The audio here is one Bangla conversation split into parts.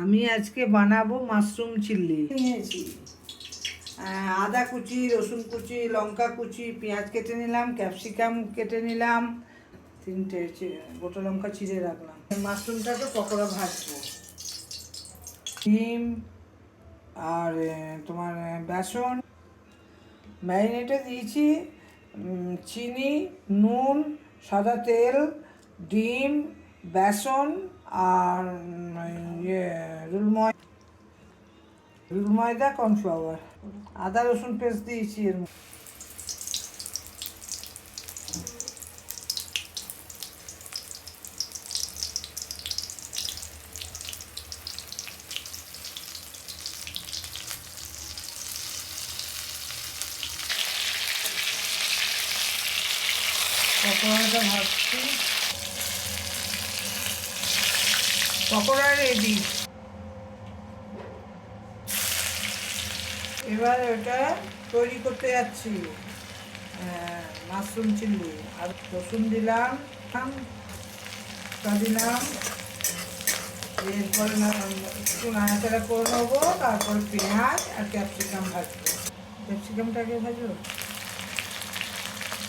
আমি আজকে বানাবো মাশরুম চিল্লি। নিয়েছি। আদা কুচি, রসুন কুচি, লঙ্কা কুচি, পেঁয়াজ কেটে নিলাম, ক্যাপসিকাম কেটে নিলাম, তিনটে গোটা লঙ্কা চিড়ে রাখলাম। মাশরুমটাকে পকোড়া ভাজবো। ডিম আর তোমার বেসন। ম্যারিনেটে দিয়েছি চিনি, নুন, সাদা তেল, ডিম বেসন আর ইয়ে রুল ময়, রুল ময়দা, কর্নফ্লাওয়ার আদা, রসুন পেস্ট দিয়েছি এর। পকোড়াটা ভাজছি পকোড়া রেডি। এবার ওটা তৈরি করতে যাচ্ছি। আহ, মাশরুম চিল্লি আর রসুন দিলাম দিলাম। এরপরে একটু নাড়াচাড়া করে নেব তারপরে পেঁয়াজ আর ক্যাপসিকাম ভাজবো। ক্যাপসিকামটাকে ভাজবো?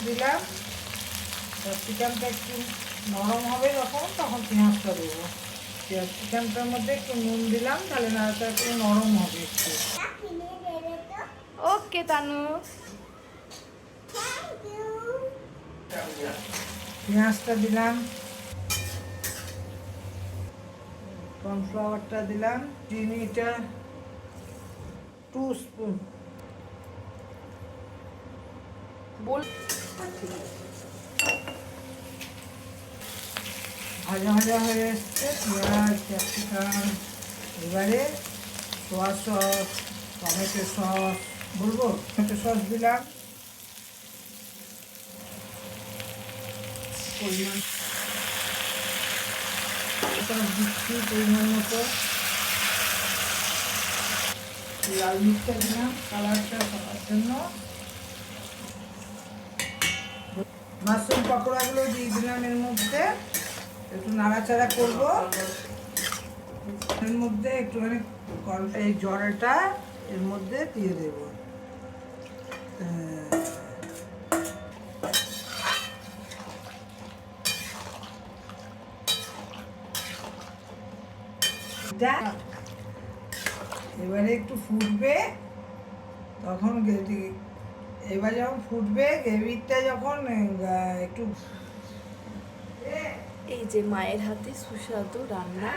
দিলাম। ক্যাপসিকামটা একটু নরম হবে যখন তখন পেঁয়াজটা দেবো। ক্যাপসিকামটার মধ্যে একটু নুন দিলাম তাহলে নাড়াচাড়া করে নরম হবে একটু। ওকে তানু। পেঁয়াজটা দিলাম। কর্নফ্লাওয়ারটা দিলাম। চিনিটা টু স্পুন বল। ভাজা ভাজা হয়ে এসছে। পেঁয়াজ, ক্যাপসিকাম, এবারে সোয়া সস, টমেটো সস, বলব? টমেটো সস দিলাম। পরিমাণ সস দিচ্ছি পরিমাণ মতো। লাল মির্চটা দিলাম কালারটা করার জন্য। মাশরুম পকোড়াগুলো দিয়ে দিলাম এর মধ্যে। একটু নাড়াচাড়া করব। এর মধ্যে একটুখানি এই জলটা এর মধ্যে দিয়ে দেব। এবারে একটু ফুটবে, তখন এবার যখন ফুটবে গ্রেভিটা যখন একটু এই যে মায়ের হাতে সুস্বাদু রান্না